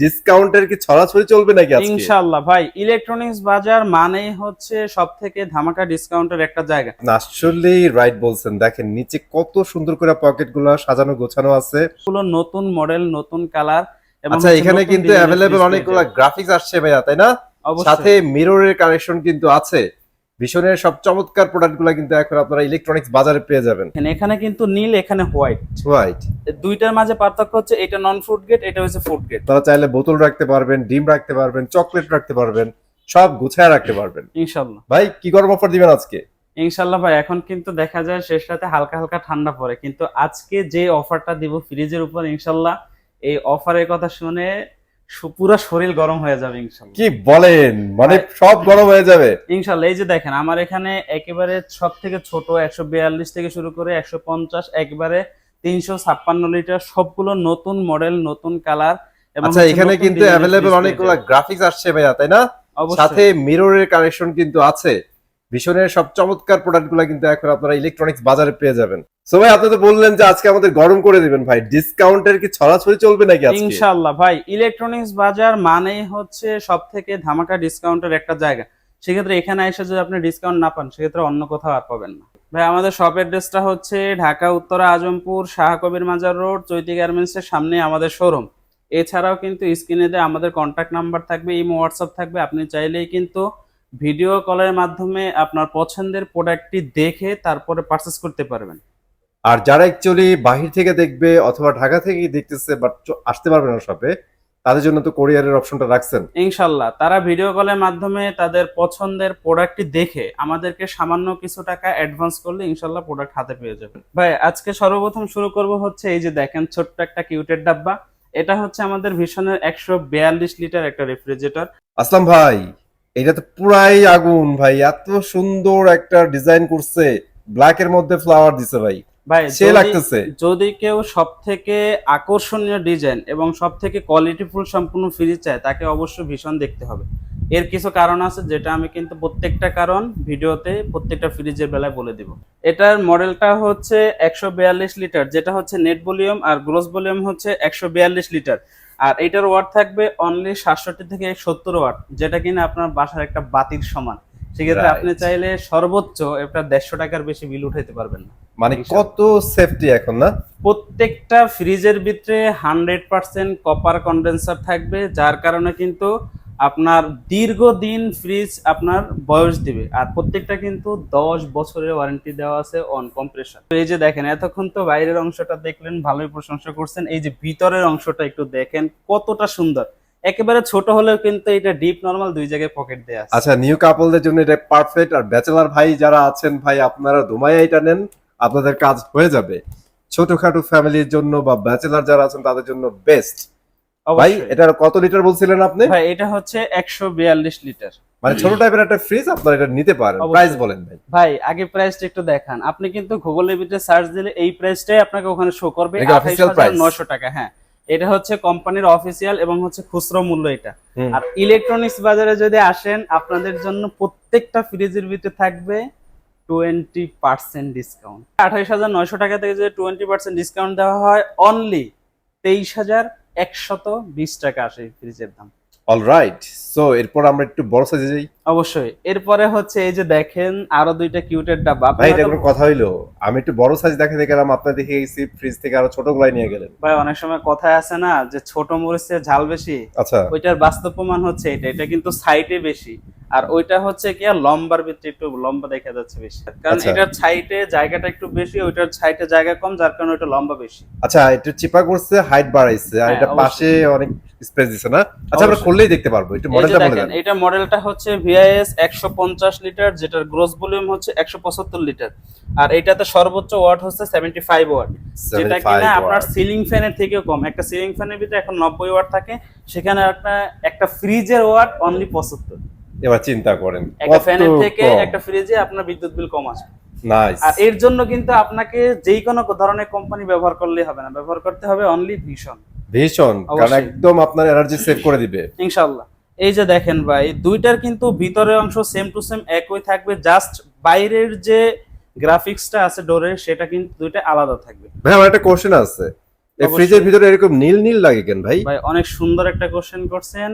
ডিসকাউন্টের কি ছড়াছড়ি চলবে নাকি আজকে? ইনশাআল্লাহ। ভাই ইলেকট্রনিক্স বাজার মানে হচ্ছে সব থেকে ধামাকা ডিসকাউন্টের একটা জায়গা। আসলেই রাইট বলছেন। দেখেন নিচে কত সুন্দর করে পকেটগুলো সাজানো গোছানো আছে। গুলো নতুন মডেল নতুন কালার আচ্ছা এখানে কিন্তু অ্যাভেলেবেল অনেকগুলো গ্রাফিক্স আসছে ভাইয়া তাই না? সাথে মিররের কানেকশন কিন্তু আছে। ভীষণের সব চমৎকার প্রোডাক্টগুলো কিন্তু এখন আপনারা ইলেকট্রনিক্স বাজারে পেয়ে যাবেন। এখানে কিন্তু নীল এখানে হোয়াইট হোয়াইট দুইটার মাঝে পার্থক্য হচ্ছে এটা নন ফুড গেট এটা হচ্ছে ফুড গেট তারা চাইলে বোতল রাখতে পারবেন ডিম রাখতে পারবেন চকলেট রাখতে পারবেন সব গুছায় রাখতে পারবেন। ইনশাল্লাহ। ভাই কি গরম অফার দিবেন আজকে? ইনশাল্লাহ ভাই এখন কিন্তু দেখা যায় শেষ রাতে হালকা হালকা ঠান্ডা পড়ে। কিন্তু আজকে যে অফারটা দিব ফ্রিজের উপর ইনশাল্লাহ এই অফারের কথা শুনে পুরো শরীর গরম হয়ে যাবে ইনশাল্লাহ। কি বলেন? মানে সব গরম হয়ে যাবে। ইনশাল্লাহ এই যে দেখেন আমার এখানে একেবারে সব থেকে ছোট একশো বিয়াল্লিশ থেকে শুরু করে একশো পঞ্চাশ একবারে তিনশো ছাপ্পান্ন লিটার সবগুলো নতুন মডেল নতুন কালার আচ্ছা এখানে কিন্তু অ্যাভেলেবেল অনেকগুলো গ্রাফিক্স আসছে ভাইয়া তাই না? সাথে মিররের কানেকশন কিন্তু আছে। ভীষণের সব চমৎকার প্রোডাক্টগুলো কিন্তু এখন আপনারা ইলেকট্রনিক্স বাজারে পেয়ে যাবেন। সো আপনি তো বললেন যে আজকে আমাদের গরম করে দিবেন, ভাই। ডিসকাউন্টের কি ছড়াছড়ি চলবে নাকি আজকে? ইনশাল্লাহ ভাই ইলেকট্রনিক্স বাজার মানেই হচ্ছে সব থেকে ধামাকা ডিসকাউন্টের একটা জায়গা। সেক্ষেত্রে এখানে এসে যদি আপনি ডিসকাউন্ট না পান, সেক্ষেত্রে অন্য কোথাও আর পাবেন না। ভাই, আমাদের শপ অ্যাড্রেসটা হচ্ছে ঢাকা, উত্তরা, আজমপুর, শাহ কবির মাজার রোড, চৈতি গার্মেন্টস এর সামনে আমাদের শোরুম এছাড়াও কিন্তু স্ক্রিনে দিয়ে আমাদের কন্ট্যাক্ট নাম্বার থাকবে ইমো হোয়াটসঅ্যাপ থাকবে, আপনি চাইলেই কিন্তু ভিডিও কলের মাধ্যমে আপনার পছন্দের প্রোডাক্টটি দেখে তারপরে পারচেস করতে পারবেন। আর যারা অ্যাকচুয়ালি বাহির থেকে দেখবে অথবা ঢাকা থেকে দেখতেছে বাট আসতে পারবে না শপে তাদের জন্য তো কোরিয়ারের অপশনটা রাখছেন। ইনশাল্লাহ। তারা ভিডিও কলের মাধ্যমে তাদের পছন্দের প্রোডাক্টটি দেখে আমাদেরকে সামান্য কিছু টাকা অ্যাডভান্স করলে ইনশাল্লাহ প্রোডাক্ট হাতে পেয়ে যাবেন ভাই আজকে সর্বপ্রথম শুরু করব হচ্ছে এই যে দেখেন ছোট্ট একটা কিউটের ডাব্বা। এটা হচ্ছে আমাদের ভীষণের একশো বিয়াল্লিশ লিটার একটা রেফ্রিজারেটর আসলাম ভাই এটা তো পুরাই আগুন ভাই এত সুন্দর একটা ডিজাইন করছে। ব্ল্যাক এর মধ্যে ফ্লাওয়ার দিছে ভাই। ভাই যদি- লাগতেছে। যদি কেউ সব থেকে আকর্ষণীয় ডিজাইন এবং সব থেকে কোয়ালিটিফুল সম্পূর্ণ ফ্রিজ চায় তাকে অবশ্যই ভীষণ দেখতে হবে। এর কিছু কারণ আছে যেটা আমি কিন্তু প্রত্যেকটা কারণ ভিডিওতে প্রত্যেকটা ফ্রিজের বেলায় বলে দিব। এটার মডেলটা হচ্ছে একশো বিয়াল্লিশ লিটার যেটা হচ্ছে নেট ভলিউম আর গ্রোস ভলিউম হচ্ছে একশো বিয়াল্লিশ লিটার আর এটার ওয়াট থাকবে অনলি সাতষট্টি থেকে সত্তর ওয়াট যেটা কিনা আপনার বাসার একটা বাতির সমান। সেক্ষেত্রে. আপনি চাইলে সর্বোচ্চ একটা দেড়শো টাকার বেশি বিল উঠাইতে পারবেন না। মানে কত সেফটি এখন না? প্রত্যেকটা ফ্রিজের ভিতরে হান্ড্রেড পার্সেন্ট কপার কন্ডেন্সার থাকবে যার কারণে কিন্তু আপনার দীর্ঘদিন ফ্রিজ আপনার বয়স দিবে। আর প্রত্যেকটা কিন্তু দশ বছরের ওয়ারেন্টি দেওয়া আছে অন কম্প্রেসার এই যে দেখেন এতক্ষণ তো বাইরের অংশটা দেখলেন ভালোই প্রশংসা করছেন। এই যে ভিতরের অংশটা একটু দেখেন কতটা সুন্দর। একেবারে ছোট হলেও কিন্তু এটা ডিপ নর্মাল দুই জায়গায় পকেট দেওয়া আছে। আচ্ছা নিউ কাপলদের জন্য এটা পারফেক্ট আর ব্যাচেলার ভাই যারা আছেন ভাই আপনারা ধুমাইয়া এটা নেন আপনাদের কাজ হয়ে যাবে। ছোটখাটো ফ্যামিলির জন্য বা ব্যাচেলার যারা আছেন তাদের জন্য বেস্ট ভাই এটা কত লিটার বলছিলেন আপনি? ভাই এটা হচ্ছে একশো বিয়াল্লিশ লিটার মানে ছোট টাইপের একটা ফ্রিজ আপনারা এটা নিতে পারেন। প্রাইস বলেন ভাই। ভাই আগে প্রাইসটা একটু দেখান। আপনি কিন্তু গুগলের ভিতরে সার্চ দিলে এই প্রাইসটাই আপনাকে ওখানে শো করবে এটা official price? নয়শো টাকা হ্যাঁ। এটা হচ্ছে কোম্পানির অফিসিয়াল এবং হচ্ছে খুচরো মূল্য এটা। আর ইলেকট্রনিক্স বাজারে যদি আসেন আপনাদের জন্য প্রত্যেকটা ফ্রিজের ভিতরে থাকবে টোয়েন্টি পার্সেন্ট ডিসকাউন্ট আঠাইশ হাজার নয়শো টাকা থেকে যদি টোয়েন্টি পার্সেন্ট ডিসকাউন্ট দেওয়া হয় অনলি তেইশ হাজার একশত বিশ টাকা আসে ফ্রিজের দাম। অলরাইট সো এরপর আমরা একটু বড় সাইজে যাই। অবশ্যই। এরপরে হচ্ছে এই যে দেখেন আরও দুইটা কিউটের ডাব্বা ভাই এটা কোনো কথা হইল? আমি একটু বড় সাইজ দেখাতে গেলাম আপনার দেখে গেছি ফ্রিজ থেকে আরও ছোট গুলাই নিয়ে গেলেন। ভাই অনেক সময় কথায় আছে না যে ছোট মরিচের ঝাল বেশি। আচ্ছা। ওইটার বাস্তব প্রমাণ হচ্ছে এটা। এটা কিন্তু সাইটে বেশি। আর ওইটা হচ্ছে কি লম্বার ভিতরে একটু লম্বা দেখা যাচ্ছে বেশি। কারণ আচ্ছা। এটার সাইটে জায়গাটা একটু বেশি ওইটার সাইটে জায়গা কম যার কারণে ওইটা লম্বা বেশি। আচ্ছা এটা চিপা করছে হাইট বাড়াইছে আর হ্যাঁ, এটা পাশে অনেক স্পেস দিছে না? আচ্ছা আমরা। খুললেই দেখতে পারব একটু মডেলটা বলে দেন। এটা মডেলটা হচ্ছে ভিআইএস একশো পঞ্চাশ লিটার যেটার গ্রোস ভলিউম হচ্ছে একশো পঁচাত্তর লিটার। আর এটাতে সর্বোচ্চ ওয়াট হচ্ছে সেভেন্টি ফাইভ ওয়াট যেটা 75 কিনা আপনার সিলিং ফ্যানের থেকেও কম। একটা সিলিং ফ্যানের ভিতরে এখন নব্বই ওয়াট থাকে। সেখানে একটা একটা ফ্রিজের ওয়াট অনলি পঁচাত্তর। এবার চিন্তা করেন একটা ফ্যানের থেকে একটা ফ্রিজে আপনার বিদ্যুৎ বিল কম আসবে। নাইস আর এর জন্য কিন্তু আপনাকে যেই কোনো ধরনের কোম্পানি ব্যবহার করলেই হবে না। ব্যবহার করতে হবে অনলি ভীষণ ভীষণ কারণ একদম আপনার এনার্জি সেভ করে দিবে। ইনশাল্লাহ এই যে দেখেন ভাই দুইটার কিন্তু ভিতরের অংশ সেম টু সেম একই থাকবে জাস্ট বাইরের যে গ্রাফিক্সটা আছে ডোরের সেটা কিন্তু দুইটা আলাদা থাকবে। ভাই আমার একটা কোশ্চেন আছে। এই ফ্রিজের ভিতরে এরকম নীল নীল লাগে কেন ভাই? ভাই অনেক সুন্দর একটা কোশ্চেন করছেন।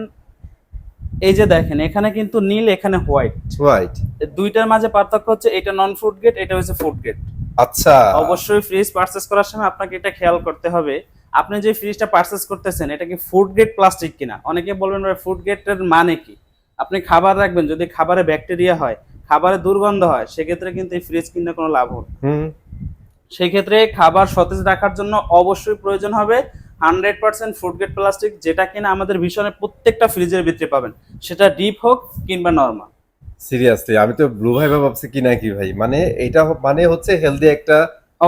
এই যে দেখেন এখানে কিন্তু নীল এখানে হোয়াইট হোয়াইট দুইটার মাঝে পার্থক্য হচ্ছে এটা নন ফুড গেট এটা হচ্ছে ফুড গেট আচ্ছা। অবশ্যই ফ্রিজ পারচেস করার সময় আপনাকে এটা খেয়াল করতে হবে। আপনি যে ফ্রিজটা পারচেস করতেছেন এটা কি ফুড গ্রেড প্লাস্টিক কিনা? অনেকে বলবেন ভাই ফুড গ্রেডের মানে কি? আপনি খাবার রাখবেন যদি খাবারে ব্যাকটেরিয়া হয় খাবারে দুর্গন্ধ হয় সেক্ষেত্রে কিন্তু এই ফ্রিজ কিনতে কোনো লাভ হবে সেক্ষেত্রে খাবার সতেজ রাখার জন্য অবশ্যই প্রয়োজন হবে hundred percent food grade plastic যেটা কিনা আমাদের ভীষণের প্রত্যেকটা ফ্রিজের ভিতরে পাবেন। সেটা ডিপ হোক কিংবা নর্মাল সিরিয়াসলি আমি তো ব্লু ভাই ভাবছি কিনা কি ভাই? মানে এটা মানে হচ্ছে হেলদি একটা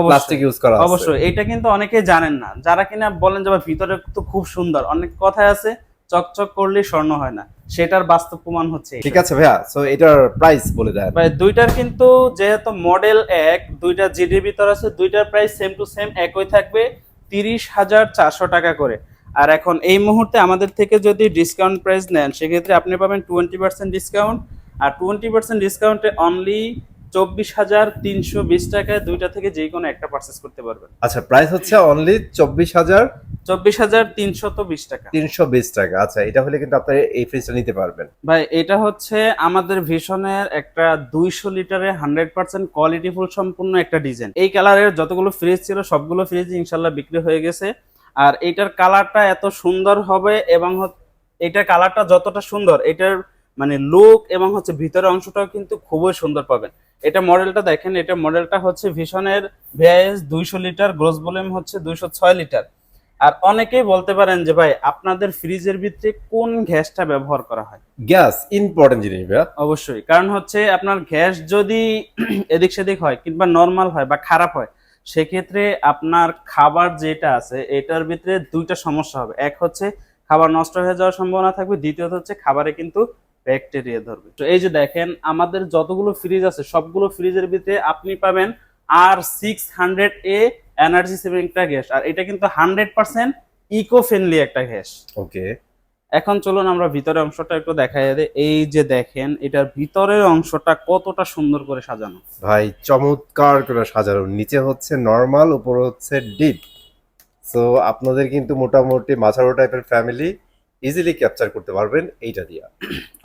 প্লাস্টিক ইউজ করা আছে। অবশ্যই এটা কিন্তু অনেকেই জানেন না। যারা কিনা বলেন যে ভিতরে তো খুব সুন্দর। অনেক কথাই আছে চকচক করলে স্বর্ণ হয় না। সেটার বাস্তব প্রমাণ হচ্ছে ঠিক আছে ভাইয়া সো এটার প্রাইস বলে দেন। ভাই দুইটার কিন্তু যেহেতু মডেল এক দুইটা জিডির ভিতর আছে দুইটার প্রাইস সেম টু সেম একই থাকবে তিরিশ হাজার চারশো টাকা করে। আর এখন এই মুহূর্তে আমাদের থেকে যদি ডিসকাউন্ট প্রাইস নেন সেক্ষেত্রে আপনি পাবেন টোয়েন্টি পার্সেন্ট ডিসকাউন্ট আর টোয়েন্টি পার্সেন্ট ডিসকাউন্টে অনলি চব্বিশ হাজার তিনশো বিশ টাকায় দুইটা থেকে যে কোনো একটা পারচেস করতে পারবেন। আচ্ছা প্রাইস হচ্ছে অনলি চব্বিশ হাজার চব্বিশ হাজার তিনশো তো বিশ টাকা। তিনশো বিশ টাকা। আচ্ছা এটা হলে কিন্তু আপনি এই ফ্রিজটা নিতে পারবেন। ভাই এটা হচ্ছে আমাদের ভীষণের একটা দুইশো লিটারের হান্ড্রেড পার্সেন্ট কোয়ালিটিফুল সম্পূর্ণ একটা ডিজাইন এই কালারের যতগুলো ফ্রিজ ছিল সবগুলো ফ্রিজ ইনশাল্লাহ বিক্রি হয়ে গেছে। আর এটার কালারটা এত সুন্দর হবে এবং এটার কালারটা যতটা সুন্দর এটার মানে লুক এবং হচ্ছে ভিতরের অংশটাও কিন্তু খুবই সুন্দর পাবেন। এটা মডেলটা দেখেন এটা মডেলটা হচ্ছে ভীষণের ভিআইএস দুইশো লিটার গ্রোস ভলিউম হচ্ছে দুইশো ছয় লিটার। আর অনেকেই বলতে পারেন যে ভাই আপনাদের ফ্রিজের ভিতরে কোন গ্যাসটা ব্যবহার করা হয়? গ্যাস ইম্পর্টেন্ট জিনিস অবশ্যই কারণ হচ্ছে আপনার গ্যাস যদি এদিক সেদিক হয় কিংবা নর্মাল হয় বা খারাপ হয় সেক্ষেত্রে আপনার খাবার যেটা আছে এটার ভিতরে দুইটা সমস্যা হবে। এক হচ্ছে খাবার নষ্ট হয়ে যাওয়ার সম্ভাবনা থাকবে দ্বিতীয়ত হচ্ছে খাবারে কিন্তু ব্যাকটেরিয়া ধরবে। তো এই যে দেখেন আমাদের যতগুলো ফ্রিজ আছে সবগুলো ফ্রিজের ভিতরে আপনি পাবেন R six hundred A energy saving একটা গ্যাস। আর এটা কিন্তু হান্ড্রেড পার্সেন্ট ইকো ফ্রেন্ডলি একটা গ্যাস। ওকে এখন চলুন আমরা ভিতরের অংশটা একটু দেখাই দিই এই যে দেখেন এটার ভিতরের অংশটা কতটা সুন্দর করে সাজানো। ভাই চমৎকার করে সাজানো। নিচে হচ্ছে নর্মাল উপরে হচ্ছে ডিপ সো আপনাদের কিন্তু মোটামুটি মাঝারো টাইপের ফ্যামিলি ইজিলি ক্যাপচার করতে পারবেন এইটা দিয়া।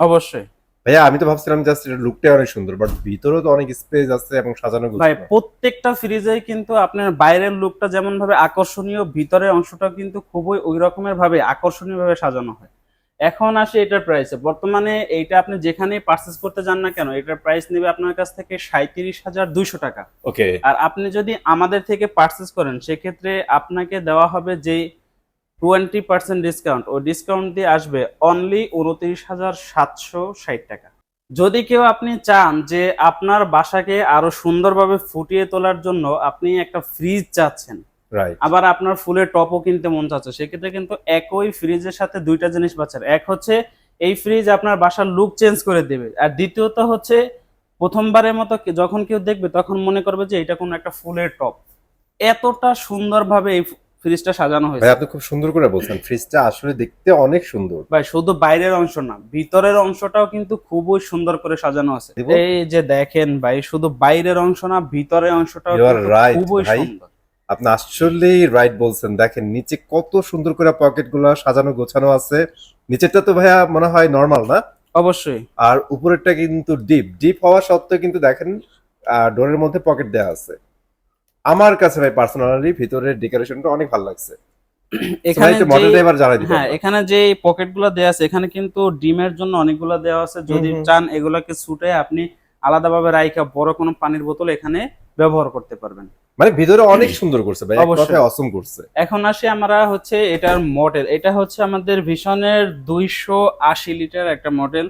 অবশ্যই। ভাইয়া আমি তো ভাবছিলাম জাস্ট এটা লুকটা অনেক সুন্দর বাট ভিতরেও তো অনেক স্পেস আছে এবং সাজানো ভাই প্রত্যেকটা ফ্রিজে কিন্তু আপনার বাইরের লুকটা যেমন ভাবে আকর্ষণীয় ভিতরের অংশটা কিন্তু খুবই ওই রকমের ভাবে আকর্ষণীয় ভাবে সাজানো হয়। এখন আসে এটার প্রাইসে বর্তমানে এইটা আপনি যেখানেই পারচেস করতে যান না কেন এটার প্রাইস নেবে আপনার কাছ থেকে সাঁত্রিশ হাজার দুইশো টাকা। ওকে আর আপনি যদি আমাদের থেকে পারচেস করেন সেক্ষেত্রে আপনাকে দেওয়া হবে যে টোয়েন্টি পার্সেন্ট ডিসকাউন্ট ওই ডিসকাউন্ট দিয়ে আসবে অনলি উনত্রিশ হাজার সাতশো ষাট টাকা। যদি কেউ আপনি চান যে আপনার বাসাকে আরও সুন্দরভাবে ফুটিয়ে তোলার জন্য আপনি একটা ফ্রিজ চাচ্ছেন আবার আপনার ফুলের টপও কিনতে মন চাচ্ছে সেক্ষেত্রে কিন্তু একই ফ্রিজের সাথে দুইটা জিনিস পাচ্ছেন। এক হচ্ছে এই ফ্রিজ আপনার বাসার লুক চেঞ্জ করে দেবে আর দ্বিতীয়ত হচ্ছে প্রথমবারের মতো যখন কেউ দেখবে তখন মনে করবে যে এটা কোনো একটা ফুলের টপ এতটা সুন্দরভাবে এই ফ্রিজটা সাজানো ভাই হয়েছে আপনি খুব সুন্দর করে বলছেন ফ্রিজটা আসলে দেখতে অনেক সুন্দর। ভাই শুধু বাইরের অংশ না ভিতরের অংশটাও কিন্তু খুবই সুন্দর করে সাজানো আছে। এই যে দেখেন ভাই শুধু বাইরের অংশ না ভিতরের অংশটাও খুবই ভাই। সুন্দর। আপনি আসলেই রাইট বলছেন। দেখেন নিচে কত সুন্দর করে পকেটগুলো সাজানো গোছানো আছে। নিচেরটা তো ভাইয়া মনে হয় নরমাল না? অবশ্যই। আর উপরেরটা কিন্তু ডিপ ডিপ হওয়া সত্ত্বেও কিন্তু দেখেন ডোরের মধ্যে পকেট দেওয়া আছে। আমার কাছে ভাই পার্সোনালি ভিতরের ডেকোরেশনটা অনেক ভালো লাগছে এখানে যে- মডেলটা এবার জানাই দিবেন হ্যাঁ এখানে যে পকেটগুলো দেওয়া আছে এখানে কিন্তু ডিমের জন্য অনেকগুলো দেওয়া আছে যদি। চান এগুলাকে ছুটে আপনি আলাদাভাবে রাইখা বড় কোনো পানির বোতল এখানে ব্যবহার করতে পারবেন মানে ভিতরে অনেক সুন্দর করছে ভাই অবশ্যই। কথায় অসম করছে এখন আসি আমরা হচ্ছে এটার মডেল এটা হচ্ছে আমাদের ভীষণের দুইশো আশি লিটার একটা মডেল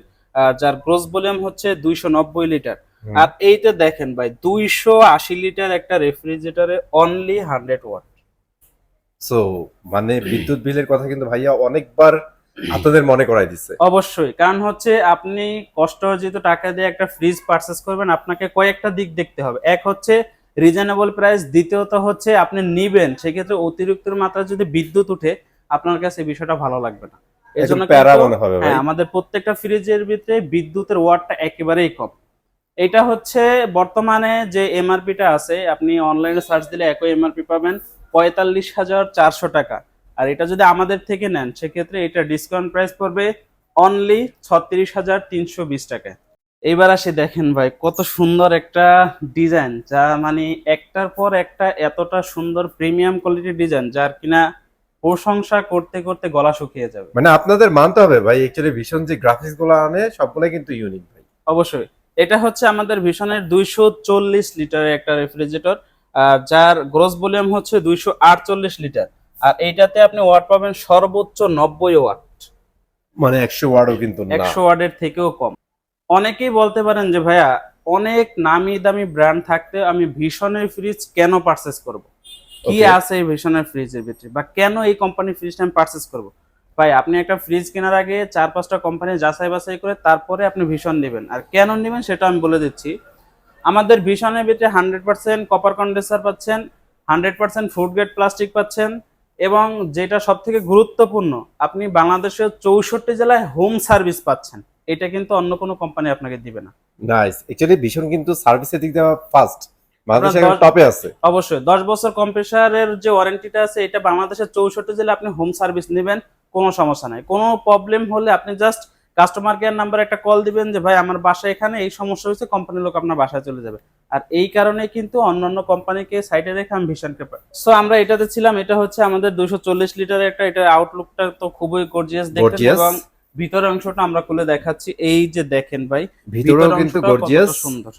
যার গ্রোস ভলিউম হচ্ছে দুইশো নব্বই লিটার হুম। আর এইটা দেখেন ভাই দুইশো আশি লিটার একটা রেফ্রিজারেটরে অনলি হান্ড্রেড ওয়াট সো মানে বিদ্যুৎ বিলের কথা কিন্তু ভাইয়া অনেকবার আপনাদের মনে করাই দিচ্ছে অবশ্যই কারণ হচ্ছে আপনি কষ্ট যেহেতু টাকা দিয়ে একটা ফ্রিজ পারচেস করবেন আপনাকে কয়েকটা দিক দেখতে হবে। এক হচ্ছে রিজনেবল প্রাইস দ্বিতীয়ত হচ্ছে আপনি নিবেন সেক্ষেত্রে অতিরিক্ত মাত্রা যদি বিদ্যুৎ উঠে আপনার কাছে বিষয়টা ভালো লাগবে না। এর একদম জন্য প্যারা মনে হবে ভাই। হ্যাঁ আমাদের প্রত্যেকটা ফ্রিজের ভিতরে বিদ্যুতের ওয়াটটা একেবারেই কম। এটা হচ্ছে বর্তমানে যে এমআরপিটা আছে আপনি অনলাইনে সার্চ দিলে একই এমআরপি পাবেন পঁয়তাল্লিশ হাজার চারশো টাকা। আর এটা যদি আমাদের থেকে নেন সেক্ষেত্রে এটা ডিসকাউন্ট প্রাইস পড়বে অনলি ছত্রিশ হাজার তিনশো বিশ টাকায় এইবার আসে দেখেন ভাই কত সুন্দর একটা ডিজাইন যা মানে একটার পর একটা এতটা সুন্দর প্রিমিয়াম কোয়ালিটির ডিজাইন যার কিনা প্রশংসা করতে করতে গলা শুকিয়ে যাবে। মানে আপনাদের মানতে হবে ভাই অ্যাকচুয়ালি ভীষণ যে গ্রাফিক্সগুলো আনে সবগুলো কিন্তু ইউনিক ভাই। অবশ্যই। এটা হচ্ছে আমাদের ভীষণের দুইশো চল্লিশ লিটারের একটা রেফ্রিজারেটর যার গ্রোস ভলিউম হচ্ছে দুইশো আটচল্লিশ লিটার। আর এইটাতে আপনি ওয়াট পাবেন সর্বোচ্চ নব্বই ওয়াট মানে একশো ওয়ার্ডও কিন্তু একশো ওয়াটের থেকেও কম। অনেকেই বলতে পারেন যে ভাইয়া অনেক নামি দামি ব্র্যান্ড থাকতে আমি ভীষণের ফ্রিজ কেন পারচেস করব? কি আছে এই ভীষণের ফ্রিজের ভিতরে? বা কেন এই কোম্পানির ফ্রিজটা আমি পারচেস করব? ভাই আপনি একটা ফ্রিজ কেনার আগে চার পাঁচটা কোম্পানি যাচাই বাছাই করে তারপরে আপনি ভীষণ নেবেন। আর কেন নেবেন সেটা আমি বলে দিচ্ছি। আমাদের ভীষণের ভিতরে হান্ড্রেড পার্সেন্ট কপার কন্ডেন্সার পাচ্ছেন hundred percent food grade plastic পাচ্ছেন এবং যেটা সব থেকে গুরুত্বপূর্ণ আপনি বাংলাদেশের চৌষট্টি জেলায় হোম সার্ভিস পাচ্ছেন। এটা কিন্তু অন্য কোনো কোম্পানি আপনাকে দিবে না। নাইস অ্যাকচুয়ালি ভীষণ কিন্তু সার্ভিসের দিক দিয়ে ফার্স্ট বাংলাদেশে টপে আছে। অবশ্যই দশ বছর কম্প্রেসারের যে ওয়ারেন্টিটা আছে এটা বাংলাদেশের চৌষট্টি জেলা আপনি হোম সার্ভিস নেবেন। কোনো সমস্যা নাই। কোনো প্রবলেম হলে আপনি জাস্ট কাস্টমার কেয়ার নাম্বার একটা কল দিবেন যে ভাই আমার বাসা এখানে এই সমস্যা হয়েছে কোম্পানির লোক আপনার বাসায় চলে যাবে। আর এই কারণে কিন্তু অন্যান্য কোম্পানিকে সাইডে রেখে আমি ভীষণ ভীষণকে সো আমরা এটাতে ছিলাম এটা হচ্ছে আমাদের দুশো চল্লিশ লিটারের একটা এটার আউটলুকটা তো খুবই গর্জিয়াস দেখতে. এবং ভিতরের অংশটা আমরা খুলে দেখাচ্ছি। এই যে দেখেন ভাই ভিতরেও ভিতরের কিন্তু গর্জিয়াস সুন্দর।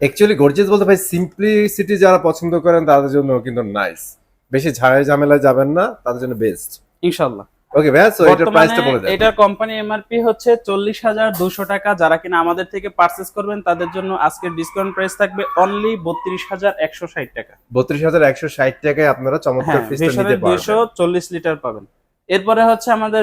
অ্যাকচুয়ালি গর্জিয়াস বলতে ভাই সিম্পলিসিটি যারা পছন্দ করেন তাদের জন্য কিন্তু নাইস বেশি ঝাড়াই ঝামেলায় যাবেন না তাদের জন্য বেস্ট ইনশাল্লাহ ওকে ভাইয়া সো এটার প্রাইসটা বলে দেন। এটার কোম্পানি এমআরপি হচ্ছে চল্লিশ হাজার দুশো টাকা। যারা কিনা আমাদের থেকে পারচেস করবেন তাদের জন্য আজকের ডিসকাউন্ট প্রাইস থাকবে অনলি বত্রিশ হাজার একশো ষাট টাকা। বত্রিশ হাজার একশো ষাট টাকায় আপনারা চমৎকার হ্যাঁ ফ্রিজটা নিতে পারবেন। চল্লিশ লিটার পাবেন। এরপরে হচ্ছে আমাদের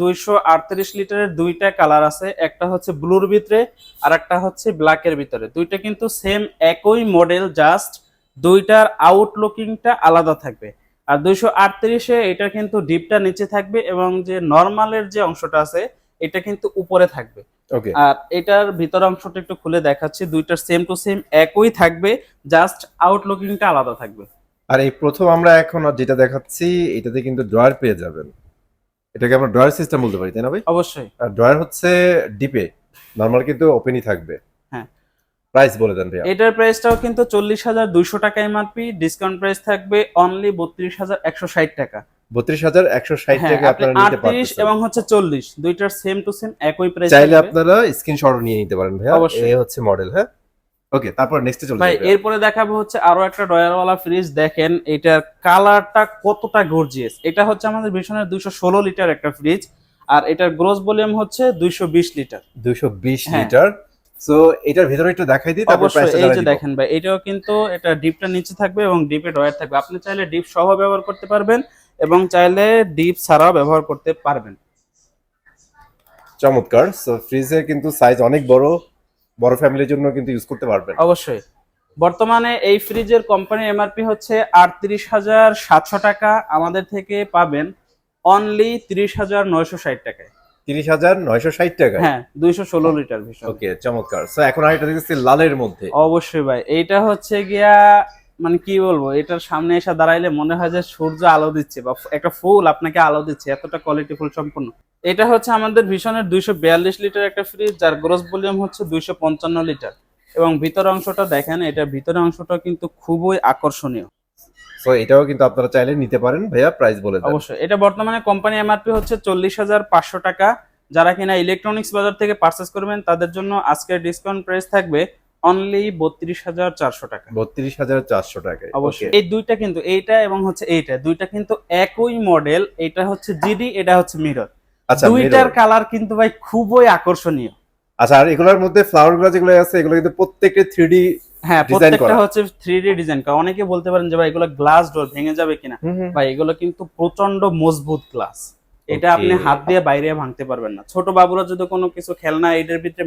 দুইশো আটত্রিশ লিটারের দুইটা কালার আছে। একটা হচ্ছে ব্লুর ভিতরে আর একটা হচ্ছে ব্ল্যাকের ভিতরে। দুইটা কিন্তু সেম একই মডেল জাস্ট দুইটার আউটলুকিংটা আলাদা থাকবে। আর দুইশো আটত্রিশে এটা কিন্তু ডিপটা নিচে থাকবে এবং যে নর্মালের যে অংশটা আছে এটা কিন্তু উপরে থাকবে। ওকে আর এটার ভিতর অংশটা একটু খুলে দেখাচ্ছি দুইটার সেম টু সেম একই থাকবে জাস্ট আউটলুকিংটা আলাদা থাকবে। আর এই প্রথম আমরা এখন যেটা দেখাচ্ছি এটাতে কিন্তু ড্রয়ার পেয়ে যাবেন। এটাকে আমরা ড্রয়ার সিস্টেম বলতে পারি তাই না ভাই? অবশ্যই। আর ড্রয়ার হচ্ছে ডিপে নর্মাল কিন্তু ওপেনই থাকবে। প্রাইস বলে দেন ভাইয়া। এটার প্রাইসটাও কিন্তু চল্লিশ হাজার দুইশো টাকা এমআরপি ডিসকাউন্ট প্রাইস থাকবে অনলি বত্রিশ হাজার একশো ষাট টাকা। বত্রিশ হাজার একশো ষাট হ্যাঁ টাকা আপনারা নিতে পারবেন এবং হচ্ছে চল্লিশ দুইটার সেম টু সেম একই প্রাইস চাইলে আপনারা স্ক্রিনশট নিয়ে নিতে পারেন ভাইয়া। এই হচ্ছে মডেল হ্যাঁ? ওকে তারপর নেক্সটে চলে ভাই। এরপরে দেখাবো হচ্ছে আরও একটা ডয়ারওয়ালা ফ্রিজ দেখেন এটার কালারটা কতটা গর্জিয়াস এটা হচ্ছে আমাদের ভীষণের দুইশো ষোলো লিটার একটা ফ্রিজ আর এটার গ্রোস ভলিউম হচ্ছে দুইশো বিশ লিটার 220 হ্যাঁ। লিটার সো এটার ভিতরে একটু দেখাই দিই তারপর প্রাইসটা এই যে দেখেন ভাই এটাও কিন্তু এটা ডিপটা নিচে থাকবে এবং ডিপে ডয়ার থাকবে। আপনি চাইলে ডিপ সহ ব্যবহার করতে পারবেন এবং চাইলে ডিপ ছাড়াও ব্যবহার করতে পারবেন। চমৎকার। সো ফ্রিজে কিন্তু সাইজ অনেক বড় বড় ফ্যামিলির জন্য কিন্তু ইউজ করতে পারবেন। অবশ্যই। বর্তমানে এই ফ্রিজের কোম্পানি এমআরপি হচ্ছে আটত্রিশ হাজার সাতশো টাকা। আমাদের থেকে পাবেন অনলি তিরিশ হাজার নয়শো ষাট টাকায়। তিরিশ হাজার নয়শো ষাট টাকা। হ্যাঁ দুইশো ষোলো লিটার ভীষণ। ওকে চমৎকার। সো এখন আরেকটা দেখতেছি লালের মধ্যে। অবশ্যই ভাই এইটা হচ্ছে গিয়া মানে কি বলব এটার সামনে এসে দাঁড়াইলে মনে হয় যে সূর্য আলো দিচ্ছে বা একটা ফুল আপনাকে আলো দিচ্ছে এতটা কোয়ালিটি ফুল সম্পূর্ণ। এটা হচ্ছে আমাদের ভীষণের দুইশো বিয়াল্লিশ লিটার একটা ফ্রিজ যার গ্রোস ভলিউম হচ্ছে দুইশো পঞ্চান্ন লিটার। এবং ভিতর অংশটা দেখেন এটার ভিতরের অংশটা কিন্তু খুবই আকর্ষণীয়। সো এটাও কিন্তু আপনারা চাইলে নিতে পারেন। ভাইয়া প্রাইস বলে দেন। অবশ্যই। এটা বর্তমানে কোম্পানি এমআরপি হচ্ছে চল্লিশ হাজার পাঁচশো টাকা। যারা কিনা ইলেকট্রনিক্স বাজার থেকে পারচেস করবেন তাদের জন্য আজকের ডিসকাউন্ট প্রাইস থাকবে অনলি বত্রিশ হাজার চারশো টাকা। বত্রিশ হাজার চারশো টাকায়। অবশ্যই। এই দুইটা কিন্তু এইটা এবং হচ্ছে এইটা দুইটা কিন্তু একই মডেল এটা হচ্ছে জিডি এটা হচ্ছে মিরর আচ্ছা দুইটার কালার কিন্তু ভাই খুবই আকর্ষণীয়। আচ্ছা আর এগুলোর মধ্যে ফ্লাওয়ারগুলো যেগুলো আছে এগুলো কিন্তু প্রত্যেকটা থ্রি হ্যাঁ প্রত্যেকটা হচ্ছে থ্রি ডি ডিজাইন করা অনেকে বলতে পারেন যে ভাই এগুলো গ্লাস ডোর ভেঙে যাবে কিনা? ভাই এগুলো কিন্তু প্রচণ্ড মজবুত গ্লাস এটা আপনি হাত দিয়ে বাইরে ভাঙতে পারবেন না। ছোট বাবুরা যদি কোনো কিছু খেলনা এটার ভিতরে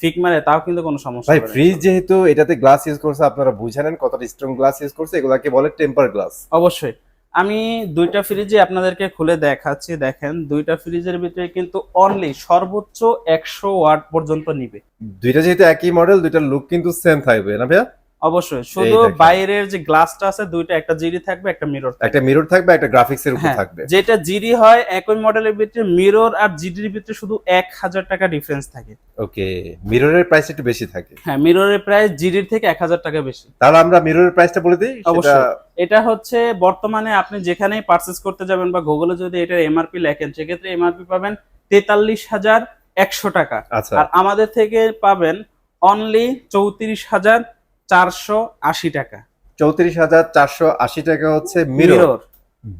ফিক মারে তাও কিন্তু কোনো সমস্যা ভাই ফ্রিজ যেহেতু এটাতে গ্লাস ইউজ করছে আপনারা বুঝে নেন কতটা স্ট্রং গ্লাস ইউজ করছে এগুলাকে বলে টেম্পার গ্লাস অবশ্যই। আমি দুইটা ফ্রিজে আপনাদেরকে খুলে দেখাচ্ছি, দেখেন। দুইটা ফ্রিজের ভিতরে কিন্তু অনলি সর্বোচ্চ একশো ওয়াট পর্যন্ত নিবে। দুইটা যেহেতু একই মডেল দুইটা লুক কিন্তু সেম থাকবে, না ভাইয়া? অবশ্যই শুধু বাইরের যে গ্লাসটা আছে দুইটা একটা জিডি থাকবে একটা মিরর একটা মিরর থাকবে একটা গ্রাফিক্স এর উপর হ্যাঁ থাকবে। যেটা জিডি হয় একই মডেলের ভিতরে মিরর আর জিডির ভিতরে শুধু এক হাজার টাকা ডিফারেন্স থাকে। ওকে মিররের প্রাইস একটু বেশি থাকে। হ্যাঁ মিররের প্রাইস জিডির থেকে এক হাজার টাকা বেশি। তাহলে আমরা মিররের প্রাইসটা বলে দিই অবশ্যই। এটা হচ্ছে বর্তমানে আপনি যেখানেই পারচেস করতে যাবেন বা গুগলে যদি এটার এমআরপি লেখেন সেক্ষেত্রে এমআরপি পাবেন তেতাল্লিশ হাজার একশো টাকা। আচ্ছা। আর আমাদের থেকে পাবেন অনলি চৌত্রিশ হাজার চারশো আশি টাকা। চৌত্রিশ হাজার চারশো আশি টাকা হচ্ছে মিরর।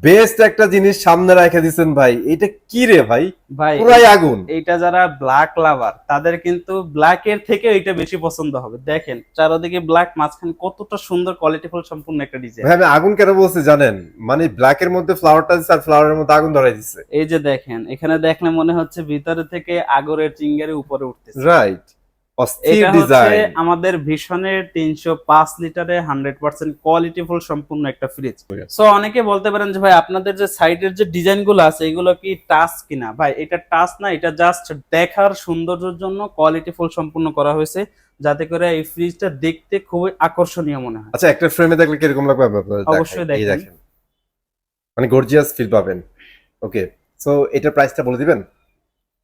বেস্ট একটা জিনিস সামনে রেখে দিচ্ছেন ভাই। এটা কি রে ভাই? ভাই পুরাই আগুন। এইটা যারা ব্ল্যাক লাভার তাদের কিন্তু ব্ল্যাক এর থেকে এটা বেশি পছন্দ হবে। দেখেন চারদিকে ব্ল্যাক মাঝখানে কতটা সুন্দর কোয়ালিটিফুল সম্পূর্ণ একটা ডিজাইন ভাই আমি আগুন কেন বলছি জানেন? মানে ব্ল্যাক এর মধ্যে ফ্লাওয়ারটা দিচ্ছে আর ফ্লাওয়ারের মধ্যে আগুন ধরাই দিচ্ছে এই যে দেখেন এখানে দেখলে মনে হচ্ছে ভিতরে থেকে আগরের চিঙ্গারে উপরে উঠতেছে। রাইট এটা হচ্ছে আমাদের ভীষণের তিনশো পাঁচ লিটারে হান্ড্রেড পার্সেন্ট কোয়ালিটিফুল সম্পূর্ণ একটা ফ্রিজ সো অনেকে বলতে পারেন যে ভাই আপনাদের যে সাইডের যে ডিজাইনগুলো আছে এগুলো কি টাচ কিনা? ভাই এটা টাচ না এটা জাস্ট দেখার সৌন্দর্যের জন্য কোয়ালিটিফুল সম্পূর্ণ করা হয়েছে যাতে করে এই ফ্রিজটা দেখতে খুবই আকর্ষণীয় মনে হয়। আচ্ছা একটা ফ্রেমে দেখলে কীরকম লাগবে আপনাদের অবশ্যই। দেখেন। মানে গর্জিয়াস ফিল পাবেন। ওকে সো এটার প্রাইসটা বলে দিবেন?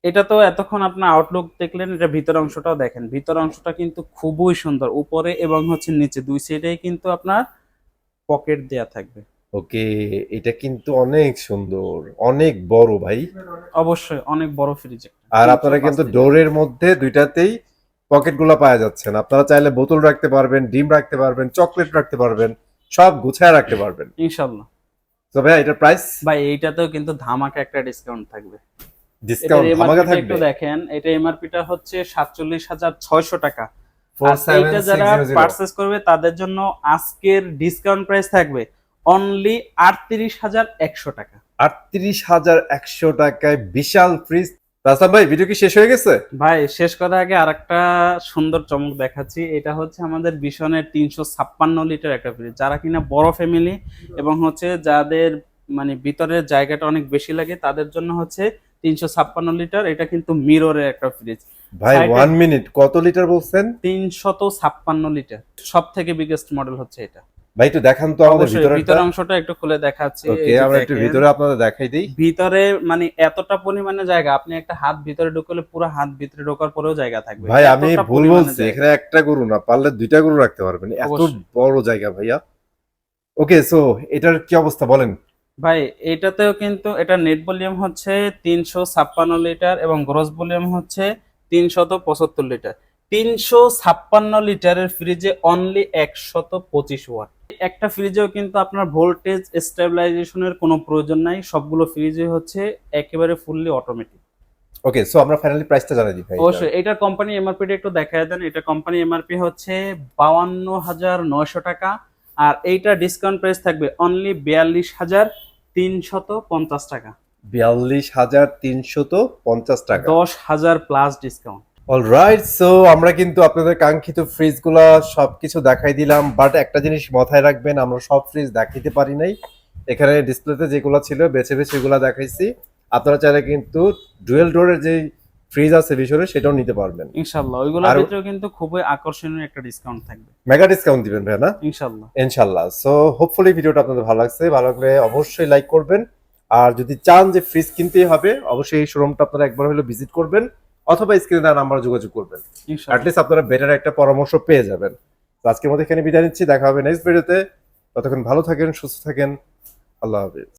এটা তো এতক্ষণ আপনার আউটলুক দেখলেন এটা ভিতর অংশটাও দেখেন। ভিতর অংশটা কিন্তু খুবই সুন্দর উপরে এবং হচ্ছে নিচে দুই সাইডে কিন্তু আপনার পকেট দেয়া থাকবে। ওকে এটা কিন্তু অনেক সুন্দর অনেক বড় ভাই। অবশ্যই অনেক বড় ফ্রিজ আর আপনারা কিন্তু ডোরের মধ্যে দুইটাতেই পকেটগুলা পাওয়া যাচ্ছেন আপনারা চাইলে বোতল রাখতে পারবেন ডিম রাখতে পারবেন চকলেট রাখতে পারবেন সব গুছায় রাখতে পারবেন। ইনশাল্লাহ তো ভাই এটার প্রাইস ভাই এইটাতেও কিন্তু ধামাকা একটা ডিসকাউন্ট থাকবে। ডিসকাউন্ট এমআরপি থাকবে? একটু দেখেন এটা এমআরপিটা হচ্ছে সাতচল্লিশ হাজার ছয়শো টাকা। ফোর আর এইটা যারা পারচেস করবে তাদের জন্য আজকের ডিসকাউন্ট প্রাইস থাকবে অনলি আটত্রিশ হাজার একশো টাকা। আটত্রিশ হাজার একশো টাকায় বিশাল ফ্রিজ রাস্তাম ভাই ভিডিও কি শেষ হয়ে গেছে? ভাই শেষ করার আগে আরেকটা সুন্দর চমক দেখাচ্ছি। এটা হচ্ছে আমাদের বিশনের তিনশো ছাপ্পান্ন লিটার একটা ফ্রিজ যারা কিনা বড় ফ্যামিলি এবং হচ্ছে যাদের মানে ভিতরের জায়গাটা অনেক বেশি লাগে তাদের জন্য হচ্ছে তিনশো ছাপ্পান্ন লিটার এটা কিন্তু মিররের একটা ফ্রিজ ভাই ওয়ান মিনিট কত লিটার বলছেন? তিনশত ছাপ্পান্ন লিটার। সব থেকে বিগেস্ট মডেল হচ্ছে এটা। ভাই একটু দেখান তো আমাদের ভিতরে ভিতর অংশটা একটু খুলে দেখাচ্ছি ওকে আমরা একটু ভিতরে আপনাদের দেখাই দিই। ভিতরে মানে এতটা পরিমাণে জায়গা আপনি একটা হাত ভিতরে ঢুকলে পুরো হাত ভিতরে ঢোকার পরেও জায়গা থাকবে। ভাই আমি ভুল বলছি এখানে একটা গরু না পারলে দুইটা গরু রাখতে পারবেন। এত বড় জায়গা ভাইয়া। ওকে সো এটার কি অবস্থা বলেন? ভাই এটাতেও কিন্তু এটা নেট ভলিউম হচ্ছে তিনশো ছাপ্পান্ন লিটার এবং গ্রস ভলিউম হচ্ছে তিনশত পঁচাত্তর লিটার। তিনশো ছাপ্পান্ন লিটারের ফ্রিজে অনলি একশত পঁচিশ ওয়াট একটা ফ্রিজেও কিন্তু আপনার ভোল্টেজ স্টেবিলাইজেশনের কোনো প্রয়োজন নাই সবগুলো ফ্রিজে হচ্ছে একেবারে ফুললি অটোমেটিক ওকে সো আমরা ফাইনালি প্রাইসটা জানাই দিই ভাই অবশ্যই এটা কোম্পানি এমআরপিটা একটু দেখায় দেন এটা কোম্পানি এমআরপি হচ্ছে বাউান্ন হাজার নয়শো টাকা। আর এইটা ডিসকাউন্ট প্রাইস থাকবে অনলি বিয়াল্লিশ হাজার তিনশত পঞ্চাশ টাকা। বিয়াল্লিশ হাজার তিনশত পঞ্চাশ টাকা। দশ হাজার প্লাস ডিসকাউন্ট অলরাইট সো আমরা কিন্তু আপনাদের কাঙ্ক্ষিত ফ্রিজগুলা সবকিছু দেখাই দিলাম বাট একটা জিনিস মাথায় রাখবেন আমরা সব ফ্রিজ দেখাইতে পারি নাই। এখানে ডিসপ্লেতে যেগুলো ছিল বেছে বেছে এগুলা দেখাইছি। আপনারা চাইলে কিন্তু ডুয়েল ডোরের যে ফ্রিজ আছে ভিতরে সেটাও নিতে পারবেন। ইনশাল্লাহ ওইগুলোর ভিতরেও কিন্তু খুবই আকর্ষণীয় একটা ডিসকাউন্ট থাকবে। মেগা ডিসকাউন্ট দিবেন ভাই না? ইনশাল্লাহ ইনশাল্লাহ সো হোপফুলি ভিডিওটা আপনাদের ভালো লাগছে। ভালো লাগলে অবশ্যই লাইক করবেন। আর যদি চান যে ফ্রিজ কিনতেই হবে অবশ্যই এই শোরুমটা আপনারা একবার হলো ভিজিট করবেন অথবা স্ক্রিনে দেওয়া নাম্বার যোগাযোগ করবেন। ইনশাল্লাহ অ্যাটলিস্ট আপনারা বেটার একটা পরামর্শ পেয়ে যাবেন। তো আজকের মতো এখানে বিদায় নিচ্ছি। দেখা হবে নেক্সট ভিডিওতে ততক্ষণ ভালো থাকেন সুস্থ থাকেন। আল্লাহ হাফিজ।